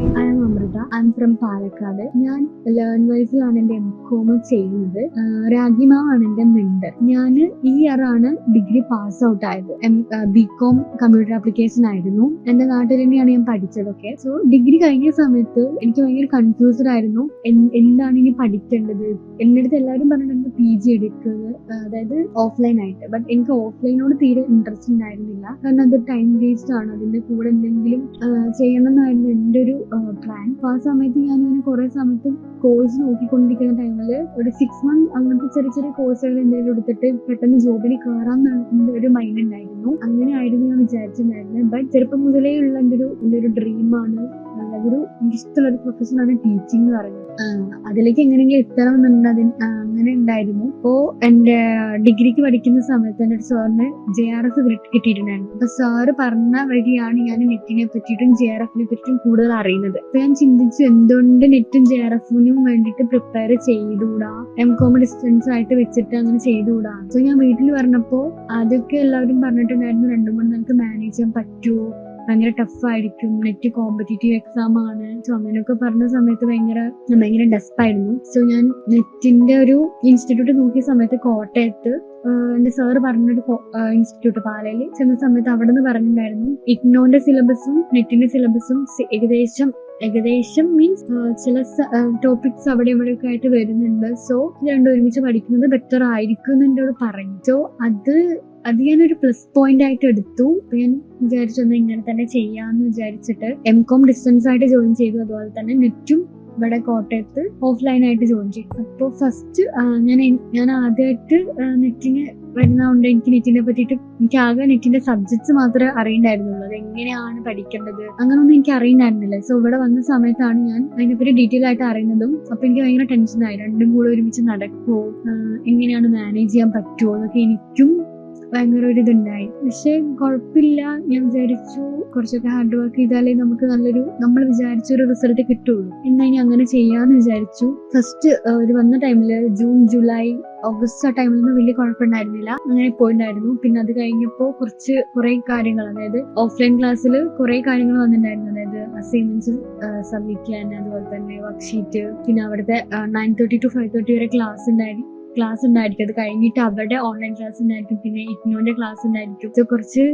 Hi I am Amritha I am from Palakkad ഞാൻ learn വൈസിലാണ് എന്റെ M com ചെയ്യുന്നത് രാഗിമാവാണ് എന്റെ മിണ്ട് ഞാൻ ഈ ഇയർ ആണ് ഡിഗ്രി പാസ് ഔട്ട് ആയത്. M B com computer application ആയിരുന്നു. എന്റെ നാട്ടിൽ തന്നെയാണ് ഞാൻ പഠിച്ചതൊക്കെ. സോ ഡിഗ്രി കഴിഞ്ഞ സമയത്ത് എനിക്ക് ഭയങ്കര കൺഫ്യൂസ്ഡ് ആയിരുന്നു. എന്താണ് ഇനി പഠിക്കേണ്ടത്? എന്റെ എല്ലാവരും പറഞ്ഞിട്ടുണ്ട് പി ജി എടുക്കുന്നത് അതായത് ഓഫ്ലൈൻ ആയിട്ട്. ബട്ട് എനിക്ക് ഓഫ്ലൈനോട് തീരെ ഇൻട്രസ്റ്റ് ഉണ്ടായിരുന്നില്ല. കാരണം അത് ടൈം വേസ്റ്റ് ആണ്. അതിന്റെ കൂടെ എന്തെങ്കിലും ചെയ്യണം എന്റെ പ്ലാൻ ആ സമയത്ത് ഞാൻ ഇങ്ങനെ കുറെ സമയത്ത് കോഴ്സ് നോക്കിക്കൊണ്ടിരിക്കുന്ന ടൈമിൽ ഒരു സിക്സ് മന്ത് അങ്ങനത്തെ ചെറിയ ചെറിയ കോഴ്സുകൾ എന്തെങ്കിലും എടുത്തിട്ട് പെട്ടെന്ന് ജോബിന് കയറാൻ ഒരു മൈൻഡ് ഉണ്ടായിരുന്നു. അങ്ങനെ ആയിരുന്നു ഞാൻ വിചാരിച്ചിട്ടുണ്ടായിരുന്നത് ബട്ട് ചെറുപ്പം മുതലേ ഉള്ള എന്റെ ഒരു എന്റെ ഒരു ഡ്രീമാണ് ഒരു ഇഷ്ടമുള്ള ഒരു പ്രൊഫഷനാണ് ടീച്ചിങ് എന്ന് പറയുന്നത്. അതിലേക്ക് എങ്ങനെയെങ്കിലും എത്തണം എന്നുണ്ട് അതിന് അങ്ങനെ ഉണ്ടായിരുന്നു. അപ്പോ എന്റെ ഡിഗ്രിക്ക് പഠിക്കുന്ന സമയത്ത് ഒരു സാറിന് ജെ ആർ എഫ് കിട്ടിയിട്ടുണ്ടായിരുന്നു. അപ്പൊ സാറ് പറഞ്ഞ വഴിയാണ് ഞാൻ നെറ്റിനെ പറ്റിയിട്ടും ജെ ആർ എഫിനെ പറ്റിയിട്ടും കൂടുതൽ അറിയുന്നത്. അപ്പൊ ഞാൻ ചിന്തിച്ചു എന്തുകൊണ്ട് നെറ്റും ജെ ആർ എഫിനും വേണ്ടിയിട്ട് പ്രിപ്പയർ ചെയ്തുകൂടാ? എം കോം ഡിസ്റ്റൻസ് ആയിട്ട് വെച്ചിട്ട് അങ്ങനെ ചെയ്തുകൂടാ? സോ ഞാൻ വീട്ടിൽ പറഞ്ഞപ്പോ അതൊക്കെ എല്ലാവരും പറഞ്ഞിട്ടുണ്ടായിരുന്നു രണ്ടും കൂടെ നമുക്ക് മാനേജ് ചെയ്യാൻ പറ്റുമോ ഭയങ്കര ടഫ് ആയിരിക്കും. നെറ്റ് കോമ്പറ്റേറ്റീവ് എക്സാം ആണ്. സോ അങ്ങനെയൊക്കെ പറഞ്ഞ സമയത്ത് ഭയങ്കര ഭയങ്കര ഡെസ്പായിരുന്നു സോ ഞാൻ നെറ്റിന്റെ ഒരു ഇൻസ്റ്റിറ്റ്യൂട്ട് നോക്കിയ സമയത്ത് കോട്ടയത്ത് എന്റെ സാറ് പറഞ്ഞൊരു ഇൻസ്റ്റിറ്റ്യൂട്ട് പാലയിൽ ചെന്ന സമയത്ത് അവിടെ നിന്ന് പറഞ്ഞിട്ടുണ്ടായിരുന്നു ഇഗ്നോന്റെ സിലബസും നെറ്റിന്റെ സിലബസും ഏകദേശം ഏകദേശം മീൻസ് ചില ടോപ്പിക്സ് അവിടെ ഇവിടെയൊക്കെ ആയിട്ട് വരുന്നുണ്ട്. സോ രണ്ടും ഒരുമിച്ച് പഠിക്കുന്നത് ബെറ്റർ ആയിരിക്കും എന്ന് എന്നോട് പറഞ്ഞു. സോ അത് അത് ഞാനൊരു പ്ലസ് പോയിന്റ് ആയിട്ട് എടുത്തു. ഞാൻ വിചാരിച്ചു എന്നാ ഇങ്ങനെ തന്നെ ചെയ്യാന്ന് വിചാരിച്ചിട്ട് എം കോം ഡിസ്റ്റൻസ് ആയിട്ട് ജോയിൻ ചെയ്തു. അതുപോലെ തന്നെ നെറ്റും ഇവിടെ കോട്ടയത്ത് ഓഫ്ലൈൻ ആയിട്ട് ജോയിൻ ചെയ്തു. അപ്പോൾ ഫസ്റ്റ് ഞാൻ ഞാൻ ആദ്യമായിട്ട് നെറ്റിന് വരുന്നതുകൊണ്ട് എനിക്ക് നെറ്റിനെ പറ്റിയിട്ട് എനിക്ക് ആകെ നെറ്റിന്റെ സബ്ജക്ട്സ് മാത്രമേ അറിയണ്ടായിരുന്നുള്ളൂ. അത് എങ്ങനെയാണ് പഠിക്കേണ്ടത്? അങ്ങനൊന്നും എനിക്ക് അറിയണ്ടായിരുന്നില്ല. സോ ഇവിടെ വന്ന സമയത്താണ് ഞാൻ അതിനെപ്പറ്റി ഡീറ്റെയിൽ ആയിട്ട് അറിയുന്നതും. അപ്പൊ എനിക്ക് ഭയങ്കര ടെൻഷനായി രണ്ടും കൂടെ ഒരുമിച്ച് നടക്കുമോ എങ്ങനെയാണ് മാനേജ് ചെയ്യാൻ പറ്റുമോ എന്നൊക്കെ എനിക്കും ഭയങ്കര ഒരു ഇതുണ്ടായി. പക്ഷെ കുഴപ്പമില്ല. ഞാൻ വിചാരിച്ചു കുറച്ചൊക്കെ ഹാർഡ് വർക്ക് ചെയ്താലേ നമുക്ക് നല്ലൊരു നമ്മൾ വിചാരിച്ച ഒരു റിസൾട്ട് കിട്ടുള്ളൂ. എന്നാ ഇനി അങ്ങനെ ചെയ്യാന്ന് വിചാരിച്ചു. ഫസ്റ്റ് ഒരു വന്ന ടൈമിൽ ജൂൺ ജൂലൈ ഓഗസ്റ്റ് ആ ടൈമിലൊന്നും വലിയ കുഴപ്പമുണ്ടായിരുന്നില്ല. അങ്ങനെ പോയിട്ടുണ്ടായിരുന്നു. പിന്നെ അത് കഴിഞ്ഞപ്പോ കുറച്ച് കുറെ കാര്യങ്ങൾ അതായത് ഓഫ്ലൈൻ ക്ലാസ്സിൽ കുറെ കാര്യങ്ങൾ വന്നിട്ടുണ്ടായിരുന്നു. അതായത് അസൈൻമെന്റ്സ് സബ്മിറ്റ് ചെയ്യാൻ അതുപോലെ തന്നെ വർക്ക്ഷീറ്റ് പിന്നെ അവിടുത്തെ nine thirty to five thirty വരെ ക്ലാസ് ഉണ്ടായിരുന്നു ക്ലാസ് ഉണ്ടായിരിക്കും. അത് കഴിഞ്ഞിട്ട് അവരുടെ ഓൺലൈൻ ക്ലാസ് ഉണ്ടായിരിക്കും. പിന്നെ ഇഗ്നോന്റെ ക്ലാസ് ഉണ്ടായിരിക്കും. കുറച്ച്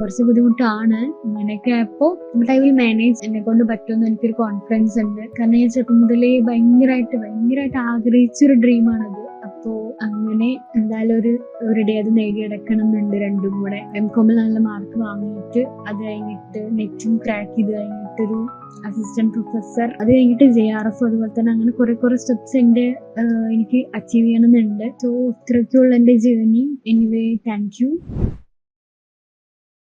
കുറച്ച് ബുദ്ധിമുട്ടാണ്. അങ്ങനെയൊക്കെ അപ്പോ ബട്ട് ഐ വിൽ മാനേജ് എന്നെ കൊണ്ട് പറ്റുമെന്ന് എനിക്കൊരു കോൺഫിഡൻസ് ഉണ്ട്. കാരണം ഞാൻ ചെറുപ്പം മുതലേ ഭയങ്കരമായിട്ട് ഭയങ്കരമായിട്ട് ആഗ്രഹിച്ചൊരു ഡ്രീമാണത് അപ്പോ അങ്ങനെ എന്തായാലും ഒരു ഒരു ഡേ അത് നേടിയെടുക്കണം എന്നുണ്ട് രണ്ടും കൂടെ. എം കോമിൽ നല്ല മാർക്ക് വാങ്ങിയിട്ട് അത് കഴിഞ്ഞിട്ട് നെറ്റും ക്രാക്ക് ചെയ്ത് കഴിഞ്ഞിട്ടൊരു അസിസ്റ്റന്റ് പ്രൊഫസർ അത് കഴിഞ്ഞിട്ട് ജെ ആർ എഫ് അതുപോലെ തന്നെ അങ്ങനെ കുറെ കുറെ സ്റ്റെപ്സ് ആഹ് എനിക്ക് അച്ചീവ് ചെയ്യണമെന്നുണ്ട്. സോ ഇത്രയ്ക്കുള്ള എന്റെ ജേർണി എനിവേ താങ്ക് യു